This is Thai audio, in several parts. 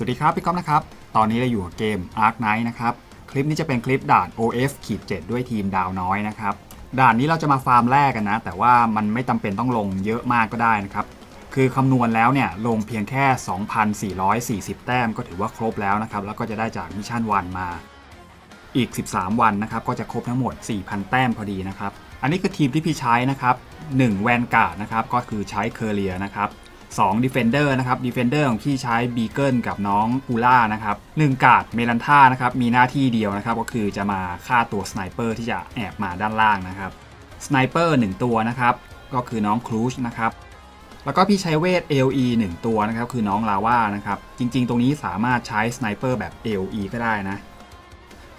สวัสดีครับพี่ก๊อฟนะครับ ตอนนี้เราอยู่กับเกม Ark Knight นะครับ คลิปนี้จะเป็นคลิปด่าน OF ขีด7ด้วยทีมดาวน้อยนะครับ ด่านนี้เราจะมาฟาร์มแรกกันนะ แต่ว่ามันไม่จำเป็นต้องลงเยอะมากก็ได้นะครับ คือคำนวณแล้วเนี่ยลงเพียงแค่ 2,440 แต้มก็ถือว่าครบแล้วนะครับ แล้วก็จะได้จากมิชชั่นวันมา อีก 13 วันนะครับ ก็จะครบทั้งหมด 4,000 แต้มพอดีนะครับ อันนี้คือทีมที่พี่ใช้นะครับ1แวนการ์ดนะครับ ก็คือใช้เคอร์เรียนะครับ 2 Defender นะครับ Defender ของพี่ใช้บีเกิลกับน้องอูล่านะครับ1กาดเมลันท่านะครับมีหน้าที่เดียวนะครับก็คือจะมาฆ่าตัวสไนเปอร์ที่จะแอบมาด้านล่างนะครับสไนเปอร์1ตัวนะครับก็คือน้องครูชนะครับแล้วก็พี่ใช้เวท AOE 1 ตัวนะครับคือน้องลาว่านะครับจริงๆ ตรงนี้สามารถใช้สไนเปอร์แบบ AOE ก็ได้นะ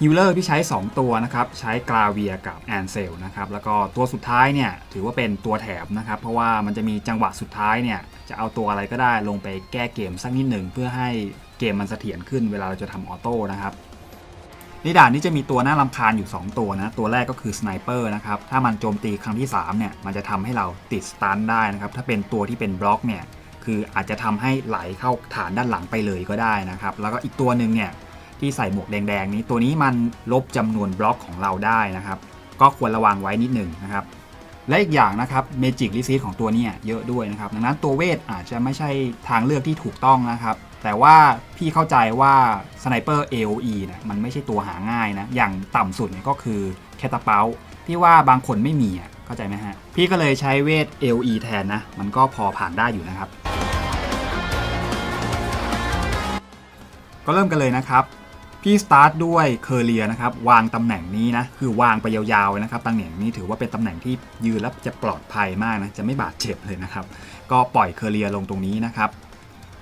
ฮิลเลอร์ที่ใช้ 2 ตัวนะครับ ใช้กราเวียกับแอนเซลนะครับ แล้วก็ตัวสุดท้ายเนี่ยถือว่าเป็นตัวแถมนะครับ เพราะว่ามันจะมีจังหวะสุดท้ายเนี่ยจะเอาตัวอะไรก็ได้ลงไปแก้เกมสักนิดหนึ่งเพื่อให้เกมมันเสถียรขึ้นเวลาเราจะทำออโต้นะครับในด่านนี้จะมีตัวน่ารำคาญอยู่ 2 ตัวนะ ตัวแรกก็คือสไนเปอร์นะครับ ถ้ามันโจมตีครั้งที่ 3 เนี่ย มันจะทำให้เราติดสตันได้นะครับ ถ้าเป็นตัวที่เป็นบล็อกเนี่ย คืออาจจะทำให้ไหลเข้าฐานด้านหลังไปเลยก็ได้นะครับ แล้วก็อีกตัวหนึ่งเนี่ย ที่ใส่หมวกแดงๆนี้ตัวนี้มันลบจำนวนบล็อกของเราได้นะครับ ก็ควรระวังไว้นิดหนึ่งนะครับ และอีกอย่างนะครับเมจิกลิซีของตัวนี้เยอะด้วยนะครับ ดังนั้นตัวเวทอาจจะไม่ใช่ทางเลือกที่ถูกต้องนะครับ แต่ว่าพี่เข้าใจว่าสไนเปอร์ AOE นี่ยมันไม่ใช่ตัวหาง่ายนะ อย่างต่ำสุดก็คือแคตาเปลพี่ว่าบางคนไม่มีอะเข้าใจไหมฮะ พี่ก็เลยใช้เวท AOE แทนนะ มันก็พอผ่านได้อยู่นะครับ ก็เริ่มกันเลยนะครับ พี่สตาร์ทด้วยเคอร์เรียนะครับวางตำแหน่งนี้นะคือวางไปยาวๆนะครับตำแหน่งนี้ถือว่าเป็นตำแหน่งที่ยืนแล้วจะปลอดภัยมากนะจะไม่บาดเจ็บเลยนะครับก็ปล่อยเคอร์เรียลงตรงนี้นะครับ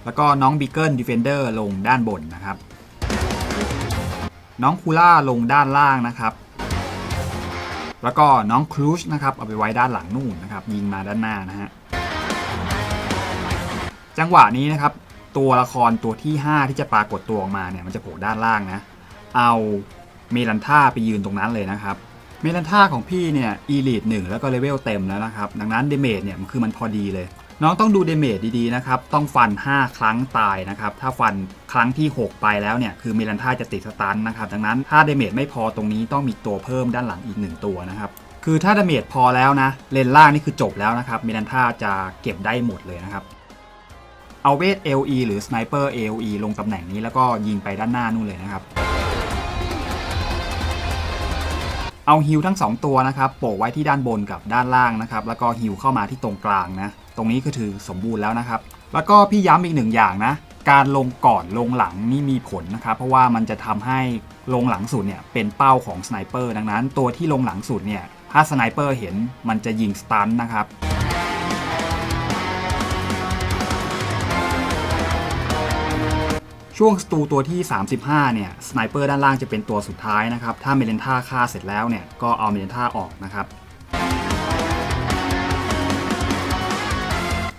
แล้วก็น้องบิเกิลดิเฟนเดอร์ลงด้านบนนะครับ น้องคูล่าลงด้านล่างนะครับ แล้วก็น้องครูชนะครับเอาไปไว้ด้านหลังนู่นนะครับยิงมาด้านหน้านะฮะจังหวะนี้นะครับ ตัวละครตัวที่ 5 ที่จะปรากฏตัวออกมาเนี่ยมันจะโผล่ด้านล่างนะ เอาเมลันท่าไปยืนตรงนั้นเลยนะครับ เมลันท่าของพี่เนี่ยอีลีดหนึ่งแล้วก็เลเวลเต็มแล้วนะครับ ดังนั้นเดเมจเนี่ยมันคือมันพอดีเลย น้องต้องดูเดเมจดีๆนะครับ ต้องฟัน 5 ครั้งตายนะครับ ถ้าฟันครั้งที่ 6 ไปแล้วเนี่ยคือเมลันท่าจะติดสตันนะครับ ดังนั้นถ้าเดเมจไม่พอตรงนี้ต้องมีตัวเพิ่มด้านหลังอีก 1 ตัวนะครับคือถ้าดาเมจพอแล้วนะ เลนล่างนี่คือจบแล้วนะครับเมลันท่าจะเก็บได้หมดเลยนะครับ เอาเวท LE หรือ Sniper AOE ลงตำแหน่งนี้แล้วก็ยิงไปด้านหน้านู่นเลยนะครับ เอาฮิลทั้ง 2 ตัวนะครับโปะไว้ที่ด้านบนกับด้านล่างนะครับ แล้วก็ฮิลเข้ามาที่ตรงกลางนะ ตรงนี้ก็ถือสมบูรณ์แล้วนะครับ แล้วก็พี่ย้ำอีกหนึ่งอย่างนะ การลงก่อนลงหลังนี่มีผลนะครับ เพราะว่ามันจะทำให้ลงหลังสุดเนี่ยเป็นเป้าของสไนเปอร์ดังนั้น ตัวที่ลงหลังสุดเนี่ยถ้าสไนเปอร์เห็นมันจะยิงสตันนะครับ ช่วงสตูตัวที่ 35 เนี่ย สไนเปอร์ด้านล่างจะเป็นตัวสุดท้ายนะครับ ถ้าเมเลนท่าฆ่าเสร็จแล้วเนี่ย ก็เอาเมเลนท่าออกนะครับ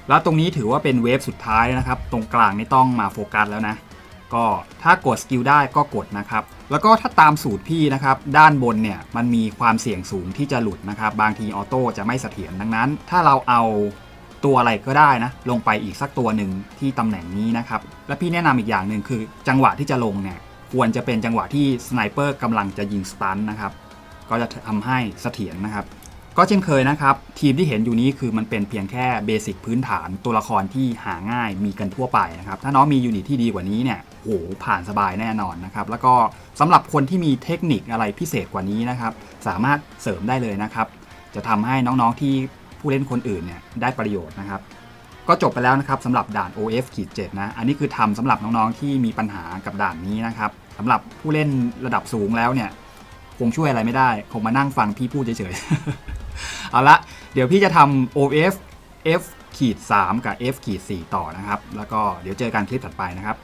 แล้วตรงนี้ถือว่าเป็นเวฟสุดท้ายนะครับ ตรงกลางนี่ต้องมาโฟกัสแล้วนะ ก็ถ้ากดสกิลได้ก็กดนะครับ แล้วก็ถ้าตามสูตรพี่นะครับ ด้านบนเนี่ย มันมีความเสี่ยงสูงที่จะหลุดนะครับ บางทีออโต้จะไม่เสถียรดังนั้น ถ้าเราเอา ตัวอะไรก็ได้นะ ลงไปอีกสักตัวหนึ่งที่ตำแหน่งนี้นะครับ และพี่แนะนำอีกอย่างหนึ่งคือ จังหวะที่จะลงเนี่ยควรจะเป็นจังหวะที่สไนเปอร์กำลังจะยิงสตันนะครับ ก็จะทำให้เสถียรนะครับ ก็เช่นเคยนะครับ ทีมที่เห็นอยู่นี้คือมันเป็นเพียงแค่เบสิกพื้นฐานตัวละครที่หาง่ายมีกันทั่วไปนะครับ ถ้าน้องมียูนิตที่ดีกว่านี้เนี่ยโหผ่านสบายแน่นอนนะครับ แล้วก็สำหรับคนที่มีเทคนิคอะไรพิเศษกว่านี้นะครับ สามารถเสริมได้เลยนะครับ จะทำให้น้องๆที่ ผู้เล่นคนอื่นเนี่ยได้ประโยชน์นะครับ ก็จบไปแล้วนะครับสำหรับด่าน OF ขีด7นะอันนี้คือทำสำหรับน้องๆที่มีปัญหากับด่านนี้นะครับสำหรับผู้เล่นระดับสูงแล้วเนี่ยคงช่วยอะไรไม่ได้คงมานั่งฟังพี่พูดเฉยๆ เอาละเดี๋ยวพี่จะทำ OF F ขีด3กับ F ขีด4ต่อนะครับ แล้วก็เดี๋ยวเจอกันคลิปถัดไปนะครับ